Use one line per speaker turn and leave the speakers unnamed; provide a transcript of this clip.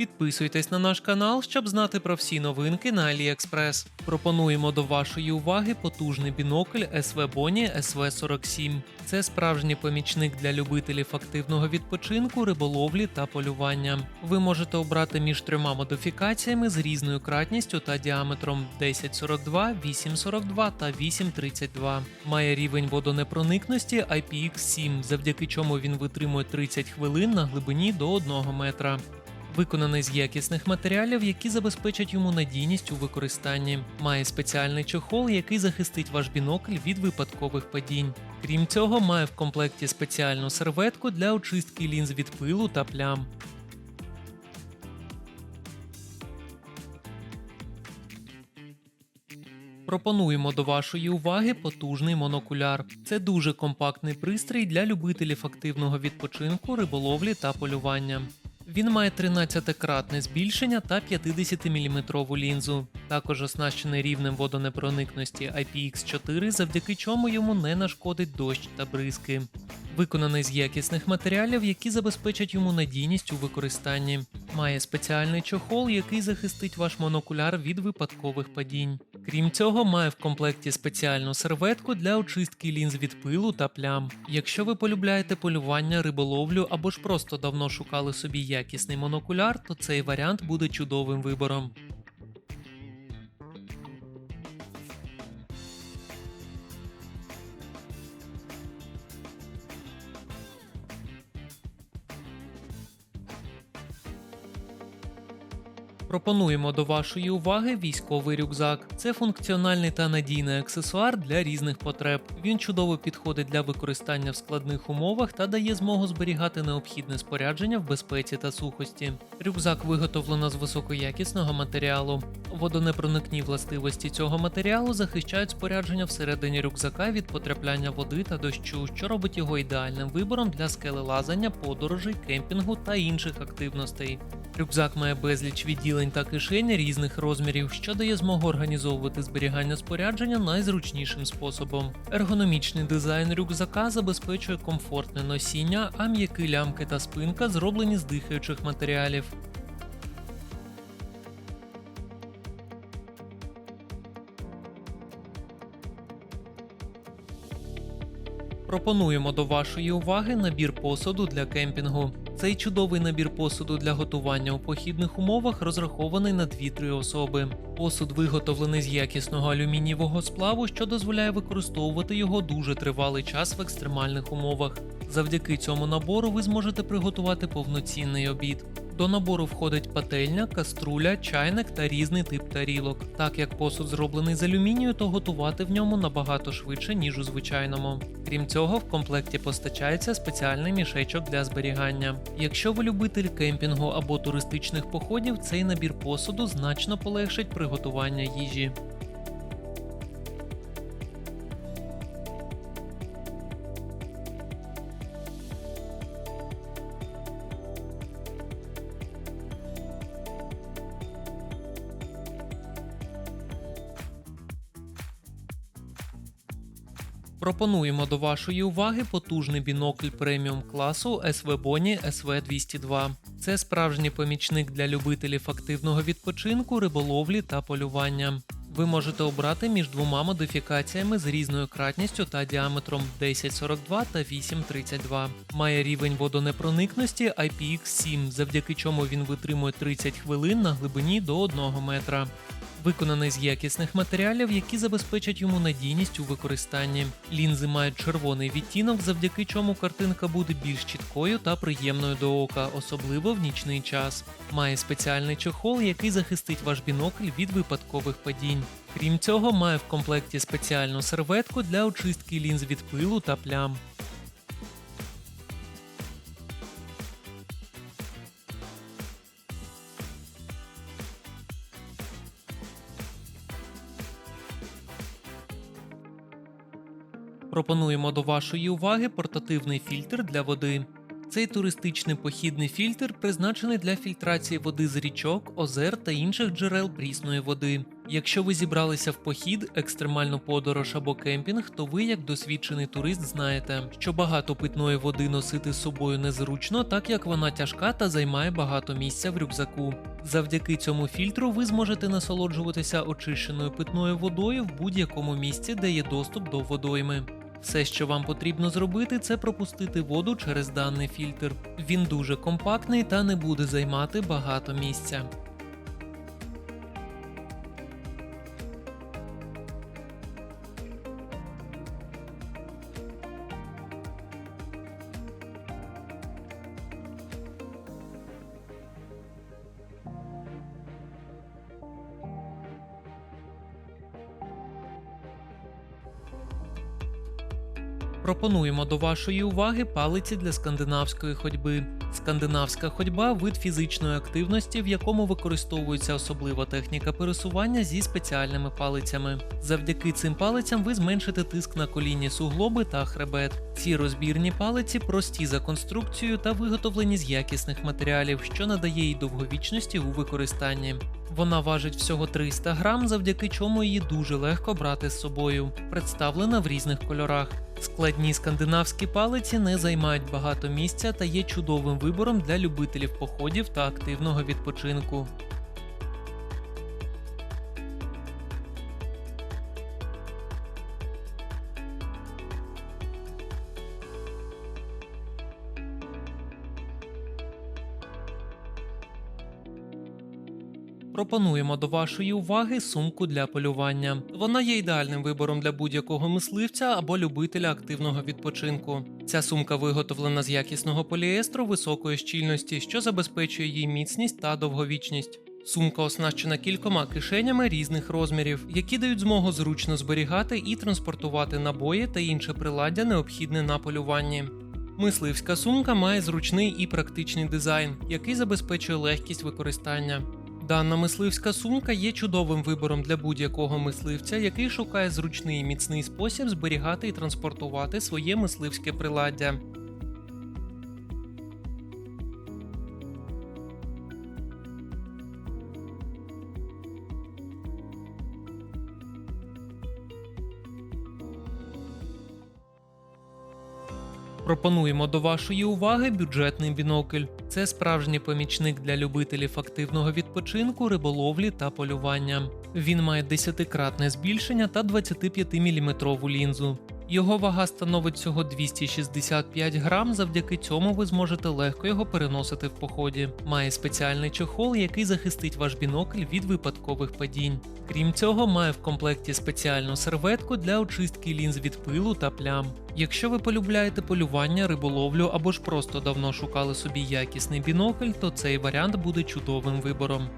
Підписуйтесь на наш канал, щоб знати про всі новинки на AliExpress. Пропонуємо до вашої уваги потужний бінокль SV Boni SV47. Це справжній помічник для любителів активного відпочинку, риболовлі та полювання. Ви можете обрати між трьома модифікаціями з різною кратністю та діаметром 1042, 842 та 832. Має рівень водонепроникності IPX7, завдяки чому він витримує 30 хвилин на глибині до 1 метра. Виконаний з якісних матеріалів, які забезпечать йому надійність у використанні. Має спеціальний чохол, який захистить ваш бінокль від випадкових падінь. Крім цього, має в комплекті спеціальну серветку для очистки лінз від пилу та плям. Пропонуємо до вашої уваги потужний монокуляр. Це дуже компактний пристрій для любителів активного відпочинку, риболовлі та полювання. Він має 13-кратне збільшення та 50-мм лінзу. Також оснащений рівнем водонепроникності IPX4, завдяки чому йому не нашкодить дощ та бризки. Виконаний з якісних матеріалів, які забезпечать йому надійність у використанні. Має спеціальний чохол, який захистить ваш монокуляр від випадкових падінь. Крім цього, має в комплекті спеціальну серветку для очистки лінз від пилу та плям. Якщо ви полюбляєте полювання, риболовлю або ж просто давно шукали собі якісний монокуляр, то цей варіант буде чудовим вибором. Пропонуємо до вашої уваги військовий рюкзак. Це функціональний та надійний аксесуар для різних потреб. Він чудово підходить для використання в складних умовах та дає змогу зберігати необхідне спорядження в безпеці та сухості. Рюкзак виготовлено з високоякісного матеріалу. Водонепроникні властивості цього матеріалу захищають спорядження всередині рюкзака від потрапляння води та дощу, що робить його ідеальним вибором для скелелазання, подорожей, кемпінгу та інших активностей. Рюкзак має безліч відділень та кишень різних розмірів, що дає змогу організовувати зберігання спорядження найзручнішим способом. Ергономічний дизайн рюкзака забезпечує комфортне носіння, а м'які лямки та спинка зроблені з дихаючих матеріалів. Пропонуємо до вашої уваги набір посуду для кемпінгу. Цей чудовий набір посуду для готування у похідних умовах розрахований на 2-3 особи. Посуд виготовлений з якісного алюмінієвого сплаву, що дозволяє використовувати його дуже тривалий час в екстремальних умовах. Завдяки цьому набору ви зможете приготувати повноцінний обід. До набору входить пательня, каструля, чайник та різний тип тарілок. Так як посуд зроблений з алюмінію, то готувати в ньому набагато швидше, ніж у звичайному. Крім цього, в комплекті постачається спеціальний мішечок для зберігання. Якщо ви любитель кемпінгу або туристичних походів, цей набір посуду значно полегшить приготування їжі. Пропонуємо до вашої уваги потужний бінокль преміум класу SV Boni SV202. Це справжній помічник для любителів активного відпочинку, риболовлі та полювання. Ви можете обрати між двома модифікаціями з різною кратністю та діаметром 1042 та 832. Має рівень водонепроникності IPX7, завдяки чому він витримує 30 хвилин на глибині до 1 метра. Виконаний з якісних матеріалів, які забезпечать йому надійність у використанні. Лінзи мають червоний відтінок, завдяки чому картинка буде більш чіткою та приємною до ока, особливо в нічний час. Має спеціальний чохол, який захистить ваш бінокль від випадкових падінь. Крім цього, має в комплекті спеціальну серветку для очистки лінз від пилу та плям. Пропонуємо до вашої уваги портативний фільтр для води. Цей туристичний похідний фільтр призначений для фільтрації води з річок, озер та інших джерел прісної води. Якщо ви зібралися в похід, екстремальну подорож або кемпінг, то ви, як досвідчений турист, знаєте, що багато питної води носити з собою незручно, так як вона тяжка та займає багато місця в рюкзаку. Завдяки цьому фільтру ви зможете насолоджуватися очищеною питною водою в будь-якому місці, де є доступ до водойми. Все, що вам потрібно зробити, це пропустити воду через даний фільтр. Він дуже компактний та не буде займати багато місця. Пропонуємо до вашої уваги палиці для скандинавської ходьби. Скандинавська ходьба вид фізичної активності, в якому використовується особлива техніка пересування зі спеціальними палицями. Завдяки цим палицям ви зменшите тиск на колінні суглоби та хребет. Ці розбірні палиці прості за конструкцією та виготовлені з якісних матеріалів, що надає їй довговічності у використанні. Вона важить всього 300 грам, завдяки чому її дуже легко брати з собою, представлена в різних кольорах. Складні скандинавські палиці не займають багато місця та є чудовим вибором для любителів походів та активного відпочинку. Пропонуємо до вашої уваги сумку для полювання. Вона є ідеальним вибором для будь-якого мисливця або любителя активного відпочинку. Ця сумка виготовлена з якісного поліестру високої щільності, що забезпечує їй міцність та довговічність. Сумка оснащена кількома кишенями різних розмірів, які дають змогу зручно зберігати і транспортувати набої та інше приладдя, необхідне на полюванні. Мисливська сумка має зручний і практичний дизайн, який забезпечує легкість використання. Дана мисливська сумка є чудовим вибором для будь-якого мисливця, який шукає зручний і міцний спосіб зберігати і транспортувати своє мисливське приладдя. Пропонуємо до вашої уваги бюджетний бінокль. Це справжній помічник для любителів активного відпочинку, риболовлі та полювання. Він має 10-кратне збільшення та 25-мм лінзу. Його вага становить всього 265 грам, завдяки цьому ви зможете легко його переносити в поході. Має спеціальний чохол, який захистить ваш бінокль від випадкових падінь. Крім цього, має в комплекті спеціальну серветку для очистки лінз від пилу та плям. Якщо ви полюбляєте полювання, риболовлю або ж просто давно шукали собі якісний бінокль, то цей варіант буде чудовим вибором.